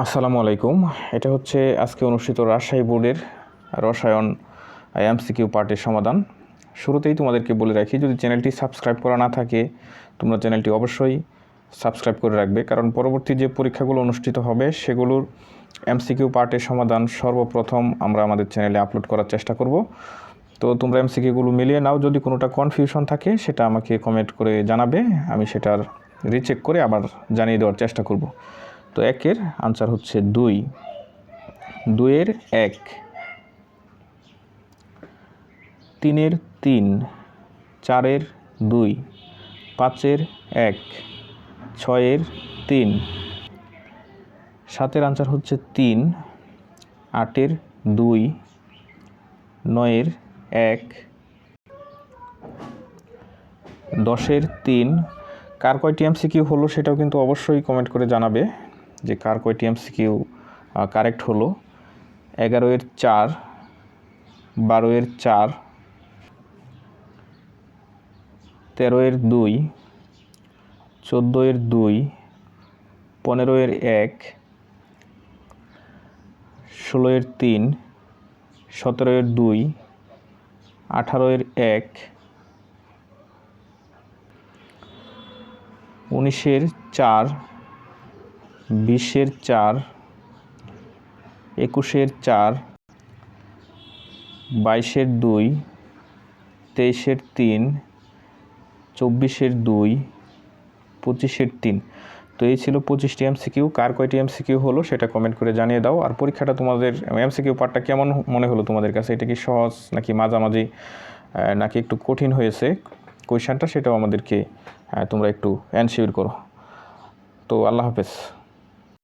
আসসালামু আলাইকুম। এটা হচ্ছে আজকে অনুষ্ঠিত রাজশাহী বোর্ডের রসায়ন এমসিকিউ পার্টের সমাধান। শুরুতেই তোমাদেরকে বলে রাখি, যদি চ্যানেলটি সাবস্ক্রাইব করা না থাকে, তোমরা চ্যানেলটি অবশ্যই সাবস্ক্রাইব করে রাখবে। কারণ পরবর্তী যে পরীক্ষাগুলো অনুষ্ঠিত হবে, সেগুলোর এমসিকিউ পার্টের সমাধান সর্বপ্রথম আমরা আমাদের চ্যানেলে আপলোড করার চেষ্টা করব। তো তোমরা এমসিকিউগুলো মিলিয়ে নাও, যদি কোনোটা কনফিউশন থাকে, সেটা আমাকে কমেন্ট করে জানাবে, আমি সেটার রিচেক করে আবার জানিয়ে দেওয়ার চেষ্টা করব। তো একের আনসার হচ্ছে দুই। দুইয়ের এক। তিনের তিন। চারের দুই। পাঁচের এক। ছয়ের তিন। সাতের আনসার হচ্ছে তিন। আটের দুই। নয়ের এক। দশের তিন। কার কয়টি এমসিকিউ হলো সেটাও কিন্তু অবশ্যই কমেন্ট করে জানাবে। যে কার কয়টি এমসিকিউ কারেক্ট হলো। এগারো এর চার, বারো এর চার, তেরো এর দুই, চোদ্দ এর দুই, পনেরো এর এক, ষোলো এর তিন, সতেরো এর দুই, আঠারো এর এক উনিশের চার বিশের চার, একুশের চার, বাইশের দুই, তেইশের তিন, চব্বিশের দুই, পঁচিশের তিন। তো এই ছিল পঁচিশটি এমসিকিউ। কার কয়টি এমসিকিউ হলো সেটা কমেন্ট করে জানিয়ে দাও। আর পরীক্ষাটা তোমাদের এমসিকিউ পার্টটা কেমন মনে হলো তোমাদের কাছে? এটা কি সহজ নাকি মাঝামাঝি? নাকি একটু কঠিন হয়েছে কোয়েশানটা? সেটাও আমাদেরকে তোমরা একটু অ্যানসিওর করো। তো আল্লাহ হাফেজ।